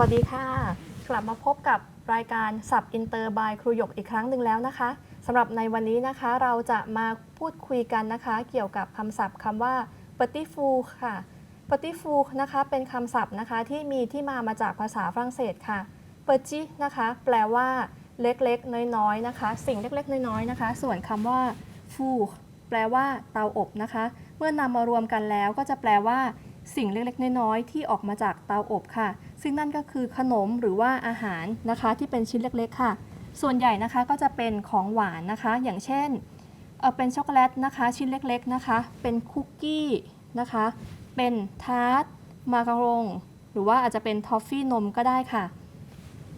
วัสดีค่ะ กลับมาพบกับรายการสับอินเตอร์บายครูหยกอีกครั้งหนึ่งแล้วนะคะสำหรับในวันนี้นะคะเราจะมาพูดคุยกันนะคะ เกี่ยวกับคำศัพท์คำว่า petit fou ค่ะ petit fou นะคะเป็นคำศัพท์นะคะที่มีที่มามาจากภาษาฝรั่งเศสค่ะ petit นะคะ แปลว่าเล็กๆ น้อยๆนะคะ สิ่งเล็กๆ น้อยๆนะคะ ส่วนคำว่า four แปลว่าเตาอบนะคะ เมื่อนำมารวมกันแล้วก็จะแปลว่า สิ่งเล็กๆ น้อยๆที่ออกมาจากเตาอบค่ะ ซึ่งนั่นก็คือขนมหรือว่าอาหารนะคะที่เป็นชิ้นเล็กๆค่ะ ส่วนใหญ่นะคะก็จะเป็นของหวานนะคะ อย่างเช่นเเป็นช็อกโกแลตนะคะชิ้นเล็กๆนะคะ เป็นคุกกี้นะคะ เป็นทาร์ตมาการง หรือว่าอาจจะเป็นทอฟฟี่นมก็ได้ค่ะ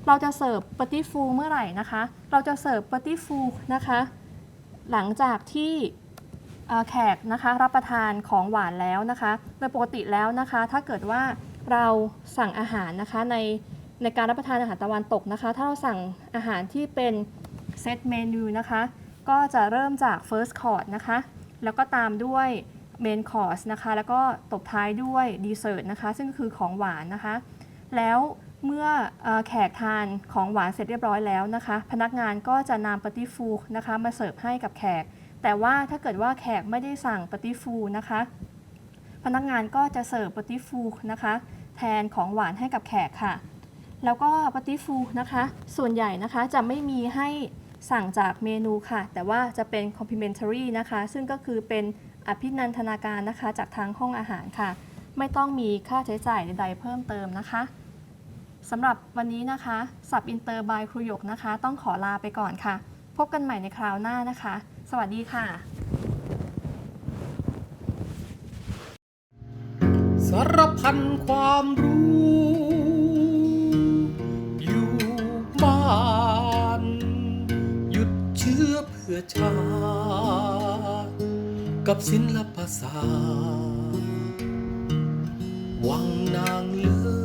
เราจะเสิร์ฟปฏิฟูเมื่อไหร่นะคะ เราจะเสิร์ฟปฏิฟูนะคะ หลังจากที่แขกนะคะรับประทานของหวานแล้วนะคะ โดยปกติแล้วนะคะ ถ้าเกิดว่า เราสั่งอาหารนะคะในในการรับประทานอาหารตะวันตกนะคะ ถ้าเราสั่งอาหารที่เป็นเซตเมนูนะคะ ก็จะเริ่มจาก first course นะคะ แล้วก็ตามด้วย main course นะคะ แล้วก็ตบท้ายด้วย dessert นะคะ ซึ่งคือของหวานนะคะ แล้วเมื่ออแขกทานของหวานเสร็จเรียบร้อยแล้วนะคะ พนักงานก็จะนำปฏิฟูนะคะ มาเสิร์ฟให้กับแขก แต่ว่าถ้าเกิดว่าแขกไม่ได้สั่งปฏิฟูนะคะ พนักงานก็จะเสิร์ฟปฏิฟูนะคะแทนของหวานให้กับแขกค่ะ แล้วก็ปฏิฟูนะคะ ส่วนใหญ่นะคะจะไม่มีให้สั่งจากเมนูค่ะ แต่ว่าจะเป็น complimentary นะคะ ซึ่งก็คือเป็นอภินันทนาการนะคะ จากทางห้องอาหารค่ะ ไม่ต้องมีค่าใช้จ่ายใดๆเพิ่มเติมนะคะสำหรับวันนี้นะคะสับอินเตอร์บายครูหยกนะคะ ต้องขอลาไปก่อนค่ะ พบกันใหม่ในคราวหน้านะคะ สวัสดีค่ะ สารพันความรู้ อยู่บ้าน หยุดเชื้อเพื่อชาติกับศิลปศาสตร์วังนางเลิ